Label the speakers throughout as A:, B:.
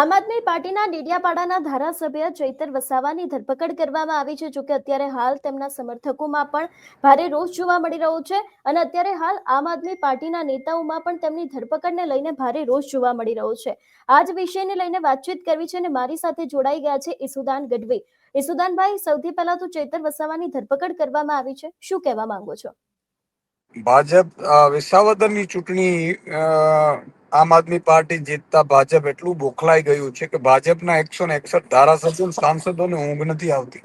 A: આમ આદમી પાર્ટીના ડેડિયાપાડાના ધારાસભ્ય ચૈતર વસાવાની ધરપકડ કરવામાં આવી છે, જોકે અત્યારે હાલ તેમના સમર્થકોમાં પણ ભારે રોષ જોવા મળી રહ્યો છે અને અત્યારે હાલ આમ આદમી પાર્ટીના નેતાઓમાં પણ તેમની ધરપકડને લઈને ભારે રોષ જોવા મળી રહ્યો છે. આ જ વિષયને લઈને વાતચીત કરવી છે અને મારી સાથે જોડાઈ ગયા છે ઈસુદાન ગઢવી. ઈસુદાનભાઈ, સૌથી પહેલા તો ચૈતર વસાવાની ધરપકડ કરવામાં આવી છે. શું કહેવા માંગો છો?
B: ભાજપ વિસાવદરની ચૂંટણી આમ આદમી પાર્ટી જીતતા ભાજપ એટલું બોખલાઈ ગયું છે કે ભાજપના એકસો ને એકસઠ ધારાસભ્યો સાંસદોને ઊંઘ નથી આવતી.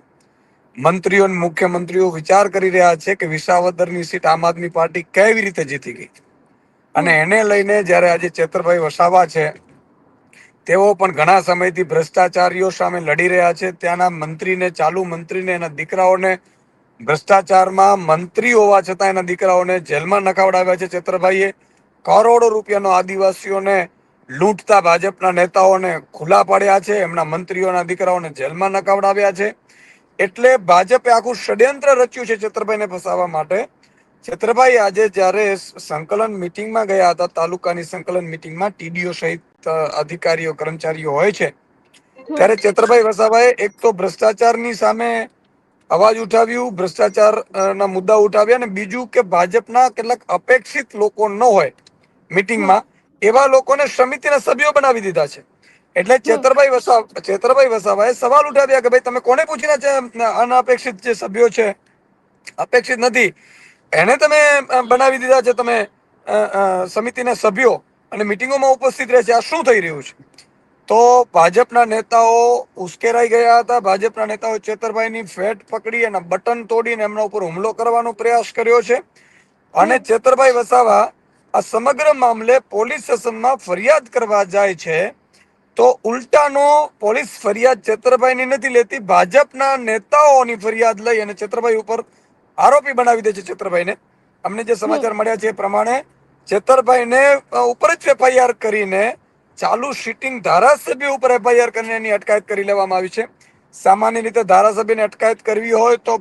B: મંત્રીઓ મુખ્યમંત્રીઓ વિચાર કરી રહ્યા છે કે વિસાવદરની સીટ આમ આદમી પાર્ટી કેવી રીતે જીતી ગઈ. અને એને લઈને જ્યારે આજે ચેતરભાઈ વસાવા છે, તેઓ પણ ઘણા સમયથી ભ્રષ્ટાચારીઓ સામે લડી રહ્યા છે. ત્યાંના મંત્રીને, ચાલુ મંત્રીને, એના દીકરાઓને ભ્રષ્ટાચારમાં મંત્રી હોવા છતાં એના દીકરાઓને જેલમાં નખાવડાવ્યા છે ચેતરભાઈએ. કરોડો રૂપિયાનો આદિવાસીઓને લૂંટતા ભાજપના નેતાઓને ખુલ્લા પાડ્યા છે, એમના મંત્રીઓના દીકરાઓને જેલમાં નકાવડાવ્યા છે. એટલે ભાજપે આખું ષડયંત્ર રચ્યું છે છત્રભાઈને ફસાવવા માટે. છત્રભાઈ, આજે જ્યારે સંકલન મિટિંગમાં ગયા હતા, તાલુકાની સંકલન મિટિંગમાં ટીડીઓ સહિત અધિકારીઓ, કર્મચારીઓ હોય છે, ત્યારે છત્રભાઈ વસાવાએ એક તો ભ્રષ્ટાચારની સામે અવાજ ઉઠાવ્યું ભ્રષ્ટાચાર ના મુદ્દા ઉઠાવ્યા અને બીજું કે ભાજપના કેટલાક અપેક્ષિત લોકો ન હોય મિટિંગમાં એવા લોકોને સમિતિના સભ્યો બનાવી દીધા છે. એટલે ચેતરભાઈ વસાવ ચેતરભાઈ વસાવાએ સવાલ ઉઠાવ્યા કે ભાઈ તમે કોને પૂછીને છે અનઅપેક્ષિત જે સભ્યો છે અપેક્ષિત નથી એને તમે બનાવી દીધા છે તમે સમિતિના સભ્યો અને મિટિંગોમાં ઉપસ્થિત રહે છે. આ શું થઈ રહ્યું છે? તો ભાજપના નેતાઓ ઉશ્કેરાઈ ગયા હતા. ભાજપના નેતાઓ ચેતરભાઈની ફેટ પકડી અને બટન તોડીને એમના ઉપર હુમલો કરવાનો પ્રયાસ કર્યો છે. અને ચેતરભાઈ વસાવા આ સમગ્ર મામલે પોલીસ સ્ટેશનમાં ફરિયાદ કરવા જાય છે તો ઉલટાનો પોલીસ ફરિયાદ ચેતરભાઈની નથી લેતી. ભાજપના નેતાઓની ફરિયાદ લઈ અને ચેતરભાઈ ઉપર આરોપી બનાવી દે છે ચેતરભાઈને અમને જે સમાચાર મળ્યા છે એ પ્રમાણે ચેતરભાઈને ઉપર જ એફઆઈઆર કરીને ચાલુ સિટિંગ ધારાસભ્ય ઉપર એફઆઈઆર કરીને એની અટકાયત કરી લેવામાં આવી છે. સામાન્ય રીતે ધારાસભ્યને અટકાયત કરવી હોય તો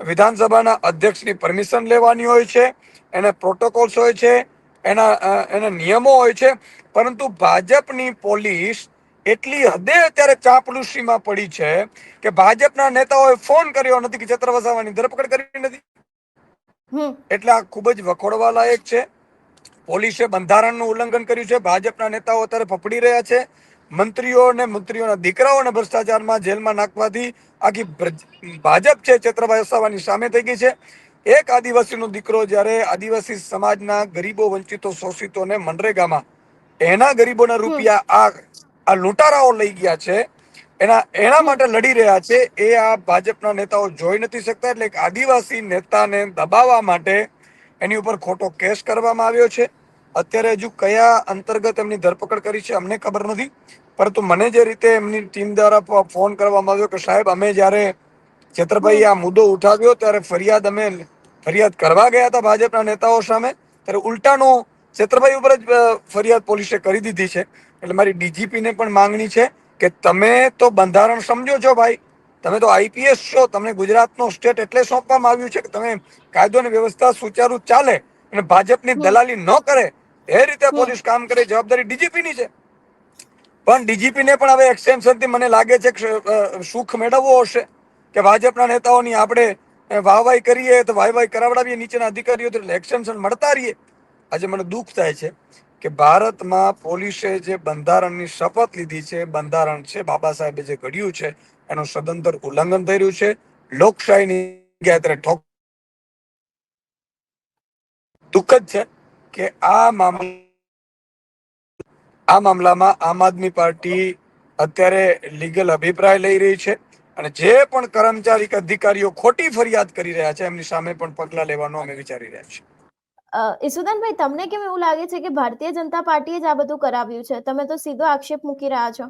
B: વિધાનસભાના અધ્યક્ષની પરમિશન લેવાની હોય છે એને પ્રોટોકોલ્સ હોય છે એના એના નિયમો હોય છે પરંતુ ભાજપની પોલીસ એટલી હદે અત્યારે ચાપલુસીમાં પડી છે કે ભાજપના નેતાઓએ ફોન કર્યો નથી કે છત્ર વસાવાની ધરપકડ કરી નથી. એટલે આ ખૂબ જ વખોડવા લાયક છે. પોલીસે બંધારણનું ઉલ્લંઘન કર્યું છે. ભાજપના નેતાઓ અત્યારે ફફડી રહ્યા છે. મંત્રીઓ અને મંત્રીઓના દીકરાઓને ભ્રષ્ટાચારમાં જેલમાં નાખવાથી આખી ભાજપ છે છત્રભાઈ વસાવાની સામે થઈ ગઈ છે. એક આદિવાસીનો દીકરો જ્યારે આદિવાસી સમાજના ગરીબો વંચિતો શોષિતોને મનરેગામાં એના ગરીબોના રૂપિયા આ આ લૂંટારાઓ લઈ ગયા છે. એના એના માટે લડી રહ્યા છે. એ આ ભાજપના નેતાઓ જોઈ નથી શકતા એટલે એક આદિવાસી નેતાને દબાવવા માટે એની ઉપર ખોટો કેસ કરવામાં આવ્યો છે. અત્યારે હજુ કયા અંતર્ગત એમની ધરપકડ કરી છે અમને ખબર નથી. પરંતુ મને જે રીતે એમની ટીમ દ્વારા ફોન કરવામાં આવ્યો કે સાહેબ અમે જ્યારે છેતરભાઈ આ મુદ્દો ઉઠાવ્યો ત્યારે ફરિયાદ અમે ફરિયાદ કરવા ગયા હતા ભાજપના નેતાઓ સામે ત્યારે ઉલટાનું છેતરભાઈ ઉપર જ ફરિયાદ પોલીસે કરી દીધી છે. એટલે મારી ડીજીપીને પણ માંગણી છે કે તમે તો બંધારણ સમજો છો ભાઈ. તમે તો આઈપીએસ છો તમને ગુજરાતનો સ્ટેટ એટલે સોંપવામાં આવ્યું છે કે તમે કાયદો અને વ્યવસ્થા સુચારુ ચાલે અને ભાજપની દલાલી ન કરે એ રીતે પોલીસ કામ કરે જવાબદારી ડીજીપીની છે. પણ ડીજીપીને પણ હવે એક્સટેન્શનથી મને લાગે છે કે સુખ મેળવવો હશે કે ભાજપના નેતાઓની આપણે અ, વાહવાઈ કરીએ તો વાહવાઈ કરાવડાવીએ નીચેના અધિકારીઓ તો એક્સટેન્શન મળતા રહીએ. આજે મને દુઃખ થાય છે કે ભારતમાં પોલીસે જે બંધારણની શપથ લીધી છે બંધારણ છે બાબા સાહેબે જે ઘડ્યું છે એનું સદંતર ઉલ્લંઘન થઈ રહ્યું છે લોકશાહીની જગ્યાએ ઠોક દુઃખ જ છે કે આ મામલા આ મામલામાં આમ આદમી પાર્ટી અત્યારે લીગલ અભિપ્રાય લઈ રહી છે. અને જે પણ કર્મચારી કે અધિકારીઓ ખોટી ફરિયાદ કરી રહ્યા છે એમની સામે પણ પગલા લેવાનું અમે વિચારી રહ્યા છીએ.
A: ઈસુદાનભાઈ તમને કેમ એવું લાગે છે કે ભારતીય જનતા પાર્ટીએ જ આ બધું કરાવ્યું છે? તમે તો સીધો આક્ષેપ મૂકી રહ્યા છો.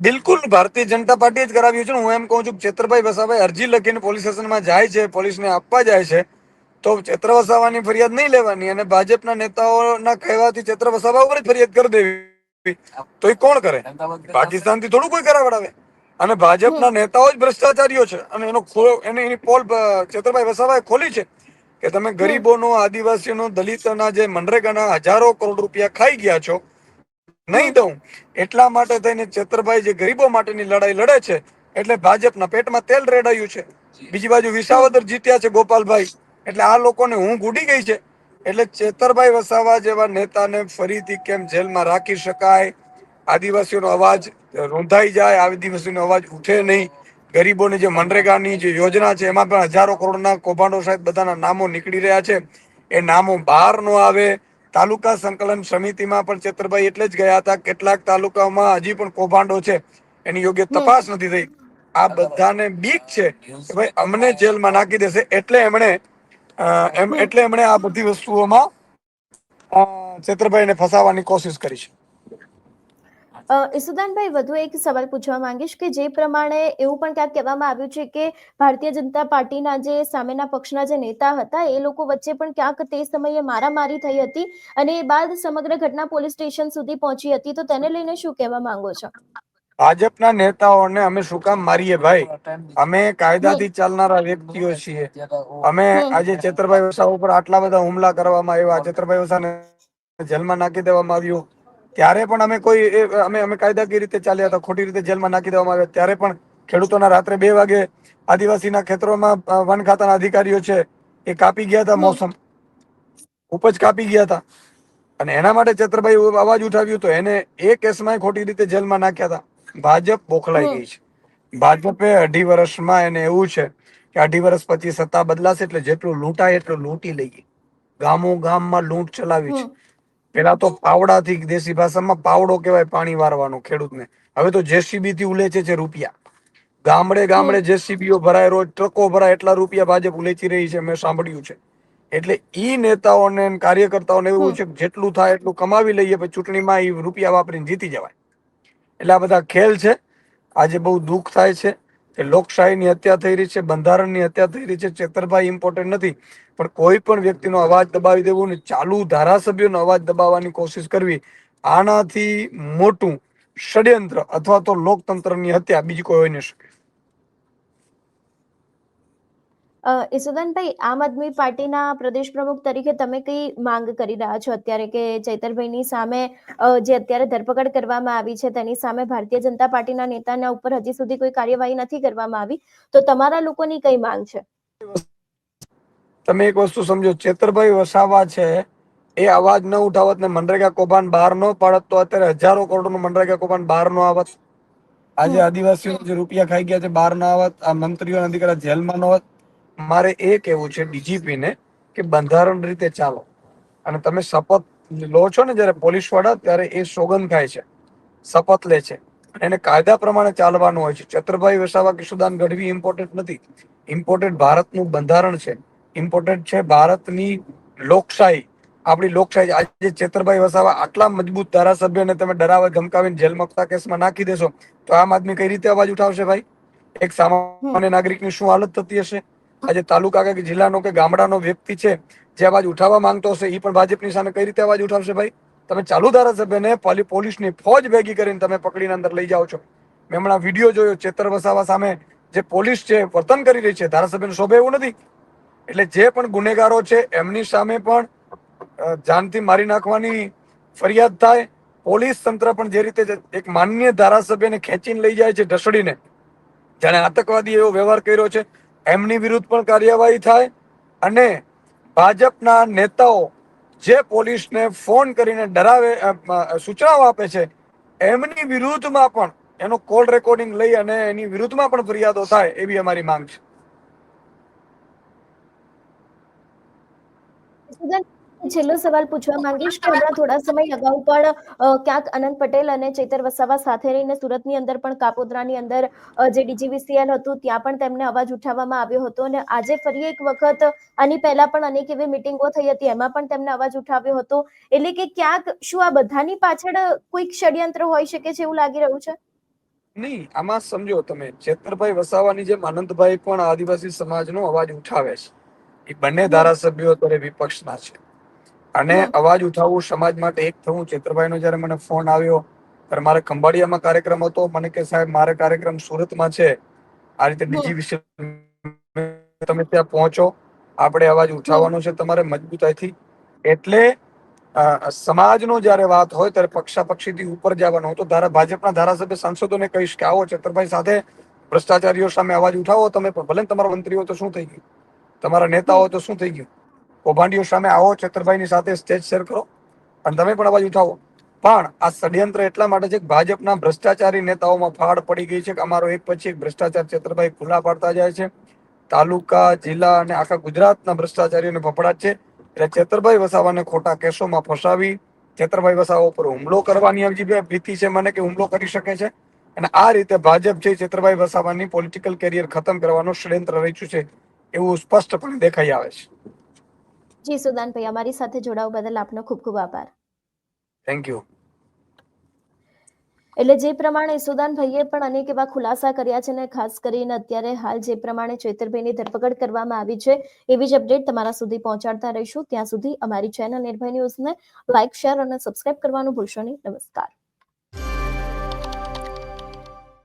B: બિલકુલ ભારતીય જનતા પાર્ટીએ જ કરાવ્યું છે હું એમ કહું છું ચેત્રભાઈ વસાવાએ અરજી લખીને પોલીસ સ્ટેશનમાં જાય છે પોલીસને આપવા જાય છે તો ચેત્ર વસાવાની ફરિયાદ નહીં લેવાની અને ભાજપના નેતાઓના કહેવાથી ચેત્ર વસાવા ઉપર જ ફરિયાદ કરી દેવી. તો એ કોણ કરે? પાકિસ્તાનથી થોડું કોઈ કરાવડાવે. અને ભાજપના નેતાઓ જ ભ્રષ્ટાચારીઓ છે. અને એનો એને એની પોલ ચેતરભાઈ વસાવાએ ખોલી છે કે તમે ગરીબોનો આદિવાસીઓનો દલિતોના જે મનરેગાના હજારો કરોડ રૂપિયા ખાઈ ગયા છો નહીં દઉં. એટલા માટે થઈને ચેતરભાઈ જે ગરીબો માટેની લડાઈ લડે છે એટલે ભાજપના પેટમાં તેલ રેડાયું છે. બીજી બાજુ વિસાવદર જીત્યા છે ગોપાલભાઈ. એટલે આ લોકોને હું ઉડી ગઈ છે. એટલે ચેતરભાઈ વસાવા જેવા નેતાને ફરીથી કેમ જેલમાં રાખી શકાય? આદિવાસીઓનો અવાજ રૂંધાઈ જાય આદિવાસીનો અવાજ ઉઠે નહીં. ગરીબોની જે મનરેગાની જે યોજના છે એમાં પણ હજારો કરોડના કૌભાંડો સાહેબ બધાના નામો નીકળી રહ્યા છે. એ નામો બહાર ન આવે. તાલુકા સંકલન સમિતિમાં પણ ચેતરભાઈ એટલે જ ગયા હતા. કેટલાક તાલુકાઓમાં હજી પણ કૌભાંડો છે. એની યોગ્ય તપાસ નથી થઈ. આ બધાને બીક છે કે ભાઈ અમને જેલમાં નાખી દેશે એટલે એમણે એમ એટલે એમણે આ બધી વસ્તુઓમાં ચેતરભાઈને ફસાવવાની કોશિશ કરી છે.
A: ઈસુદાનભાઈ વધુ એક સવાલ પૂછવા માંગીશ કે જે પ્રમાણે એવું પણ ક્યાંક કહેવામાં આવ્યું છે કે ભારતીય જનતા પાર્ટીના જે સામેના પક્ષના જે નેતા હતા એ લોકો વચ્ચે પણ ક્યાંક તે સમયે મારામારી થઈ હતી અને એ બાદ સમગ્ર ઘટના પોલીસ સ્ટેશન સુધી પહોંચી હતી. તો તેને લઈને શું કહેવા માંગો છો?
B: ભાજપના નેતાઓને અમે શું કામ મારીએ ભાઈ? અમે કાયદાથી ચાલનારા વ્યક્તિઓ છીએ. અમે આજે ચેતરભાઈ વસાવા ઉપર આટલા બધા હુમલા કરવામાં આવ્યા ચેતરભાઈ વસાને જેલમાં નાખી દેવામાં આવ્યું. ત્યારે પણ અમે કોઈ અમે અમે કાયદાકીય રીતે ચાલ્યા હતા, ખોટી રીતે જેલમાં નાખી દેવામાં આવ્યા. ત્યારે પણ ખેડૂતોના રાત્રે બે વાગે આદિવાસીના ખેતરોમાં વન ખાતાના અધિકારીઓ છે, એ કાપી ગયા હતા મોસમ. ઉપજ કાપી ગયા હતા. અને એના માટે ચેત્રભાઈ અવાજ ઉઠાવ્યું તો એને એ કેસમાં ખોટી રીતે જેલમાં નાખ્યા હતા. ભાજપ બોખલાઈ ગઈ છે. ભાજપે અઢી વર્ષમાં એને એવું છે કે અઢી વર્ષ પછી સત્તા બદલાશે એટલે જેટલું લૂંટાય એટલું લૂંટી લઈએ. ગામો ગામમાં લૂંટ ચલાવી છે. પેલા તો પાવડાથી દેશી ભાષામાં પાવડો કહેવાય પાણી વારવાનો ખેડૂતને. હવે તો જેસીબી થી ઉલેચે છે રૂપિયા. ગામડે ગામડે જેસીબીઓ ભરાય રોજ ટ્રકો ભરાય એટલા રૂપિયા ભાજપ ઉલેચી રહી છે મેં સાંભળ્યું છે. એટલે ઈ નેતાઓને કાર્યકર્તાઓને એવું છે કે જેટલું થાય એટલું કમાવી લઈએ પછી ચૂંટણીમાં ઈ રૂપિયા વાપરીને જીતી જવાય. એટલે આ બધા ખેલ છે. આજે બહુ દુઃખ થાય છે. કે લોકશાહીની હત્યા થઈ રહી છે બંધારણની હત્યા થઈ રહી છે. ચેતરભાઈ ઇમ્પોર્ટન્ટ નથી. પણ કોઈ પણ વ્યક્તિનો અવાજ દબાવી દેવો ને ચાલુ ધારાસભ્યોનો અવાજ દબાવવાની કોશિશ કરવી આનાથી મોટું ષડયંત્ર અથવા તો લોકતંત્રની હત્યા બીજી કોઈ હોઈ ન શકે.
A: ઈસુદાનભાઈ આમ આદમી પાર્ટીના પ્રદેશ પ્રમુખ તરીકે તમે કઈ માંગ કરી રહ્યા છો? અત્યારે કે ચૈતરભાઈની સામે જે અત્યારે ધરપકડ કરવામાં આવી છે, તેની સામે ભારતીય જનતા પાર્ટીના નેતાના ઉપર હજી સુધી કોઈ કાર્યવાહી નથી કરવામાં આવી. તો તમારા લોકોની કઈ માંગ છે?
B: તમે એક વસ્તુ સમજો ચેતરભાઈ વસાવા છે એ અવાજ ન ઉઠાવત ને મનરેગા કૌભાંડ બહાર ન પાડત તો અત્યારે હજારો કરોડનું મનરેગા કૌભાંડ બહાર નો આવત. આજે આદિવાસીઓ જે રૂપિયા ખાઈ ગયા છે બહાર ના આવત આ મંત્રીઓ દીકરા જેલમાં ન હોત. મારે એ કેવું છે ડીજીપી ને કે બંધારણ રીતે ચાલો. અને તમે શપથ લો છો ને જ્યારે પોલીસ વડા ત્યારે એ સોગંદ ખાય છે. શપથ લે છે. અને એને કાયદા પ્રમાણે ચાલવાનું હોય છે. ચત્રભાઈ વસાવા કિશુદાન ગઢવી ઇમ્પોર્ટેન્ટ નથી. ઇમ્પોર્ટન્ટ ભારતનું બંધારણ છે. ઇમ્પોર્ટન્ટ છે. ભારતની લોકશાહી આપણી લોકશાહી આજે ચેતરભાઈ વસાવા આટલા મજબૂત ધારાસભ્યને તમે ડરાવે ધમકાવીને જેલ મકતા કેસમાં નાખી દેશો તો આમ આદમી કઈ રીતે અવાજ ઉઠાવશે ભાઈ? એક સામાન્ય નાગરિકની શું હાલત થતી હશે? આજે તાલુકા કે જિલ્લાનો કે ગામડાનો વ્યક્તિ છે જે અવાજ ઉઠાવવા માંગતો હશે એ પણ ભાજપની સામે કઈ રીતે અવાજ ઉઠાવશે ભાઈ? તમે ચાલુ ધારાસભ્યને પોલી- પોલીસની ફોજ ભેગી કરીને તમે પકડીને અંદર લઈ જાઓ છો. મેં હમણાં વીડિયો જોયો ચેતર વસાવા સામે જે પોલીસ છે વર્તન કરી રહી છે. ધારાસભ્યને શોભે એવું નથી. એટલે જે પણ ગુનેગારો છે, એમની સામે પણ જાનથી મારી નાખવાની ફરિયાદ થાય. પોલીસ તંત્ર પણ જે રીતે એક માન્ય ધારાસભ્યને ખેંચીને લઈ જાય છે ઢસડીને. જાણે આતંકવાદી એવો વ્યવહાર કર્યો છે, એમની વિરુદ્ધ પણ કાર્યવાહી થાય અને ભાજપના નેતાઓ જે પોલીસને ફોન કરીને ડરાવે સૂચનાઓ આપે છે, એમની વિરુદ્ધમાં પણ એનો કોલ રેકોર્ડિંગ લઈ અને એની વિરુદ્ધમાં પણ ફરિયાદો થાય એવી અમારી માંગ છે.
A: છેલ્લો સવાલ પૂછવા માંગીશ કે હમણાં થોડા સમય અગાઉ પણ ક્યાંક અનંત પટેલ અને ચેતર વસાવા સાથે રહીને સુરતની અંદર પણ કાપોદ્રાની અંદર જે ડીજીવીસીએલ હતું, ત્યાં પણ તેમને અવાજ ઉઠાવવામાં આવ્યો હતો અને આજે ફરી એક વખત, આની પહેલા પણ અનેક એવી મિટિંગો થઈ હતી, એમાં પણ તેમને અવાજ ઉઠાવ્યો હતો. એટલે કે ક્યાંક શું આ બધાની પાછળ કોઈક ષડયંત્ર હોઈ શકે છે એવું લાગી રહ્યું છે?
B: નહીં, આમાં સમજો તમે, ચેતરભાઈ વસાવાની જેમ આનંદભાઈ પણ આદિવાસી સમાજનો અવાજ ઉઠાવે છે. એ બંને ધારાસભ્યો અત્યારે વિપક્ષના છે. અને અવાજ ઉઠાવવું સમાજ માટે એક થવું. ચેતરભાઈનો જ્યારે મને ફોન આવ્યો ત્યારે મારે ખંભાળિયામાં કાર્યક્રમ હતો. મને કે સાહેબ મારે કાર્યક્રમ સુરતમાં છે. આ રીતે બીજી વિશે તમે ત્યાં પહોંચો. આપણે અવાજ ઉઠાવવાનો છે તમારે મજબૂતાઈથી. એટલે સમાજનો જ્યારે વાત હોય ત્યારે પક્ષાપક્ષીથી ઉપર જવાનો તો ધારા ભાજપના ધારાસભ્ય સાંસદોને કહીશ કે આવો ચેતરભાઈ સાથે ભ્રષ્ટાચારીઓ સામે અવાજ ઉઠાવો. તમે ભલે તમારા મંત્રીઓ તો શું થઈ ગયું? તમારા નેતાઓ તો શું થઈ ગયું? કૌભાંડીઓ સામે આવો ચેતરભાઈની સાથે સ્ટેજ શેર કરો અને તમે પણ અવાજ ઉઠાવો. પણ આ ષડયંત્ર એટલા માટે છે કે ભાજપના ભ્રષ્ટાચારી નેતાઓમાં ફાળ પડી ગઈ છે કે અમારો એક પછી એક ભ્રષ્ટાચાર છત્રભાઈ ખુલ્લા પાડતા જાય છે. તાલુકા, જિલ્લા અને આખા ગુજરાતના ભ્રષ્ટાચારીઓને ફફડાટ છે. એટલે ચેતરભાઈ વસાવાને ખોટા કેસોમાં ફસાવી, છેતરભાઈ વસાવા ઉપર હુમલો કરવાની બે ભીતિ છે મને કે હુમલો કરી શકે છે. અને આ રીતે ભાજપ છે છેતરભાઈ વસાવાની પોલિટિકલ કેરિયર ખતમ કરવાનું ષડયંત્ર રચ્યું છે. એવું સ્પષ્ટપણે દેખાઈ આવે છે.
A: જી સુદાનભાઈ અમારી સાથે જોડાવા બદલ આપનો ખૂબ ખૂબ આભાર.
B: થેન્ક યુ
A: એટલે જે પ્રમાણે સુદાનભાઈએ પણ અનેક એવા ખુલાસા કર્યા છે અને ખાસ કરીને અત્યારે હાલ જે પ્રમાણે ચૈતરભાઈની ધરપકડ કરવામાં આવી છે એવી જ અપડેટ તમારા સુધી પહોંચાડતા રહીશું. ત્યાં સુધી અમારી ચેનલ નિર્ભય ન્યૂઝને લાઇક શેર અને સબસ્ક્રાઇબ કરવાનું ભૂલશો નહીં. નમસ્કાર.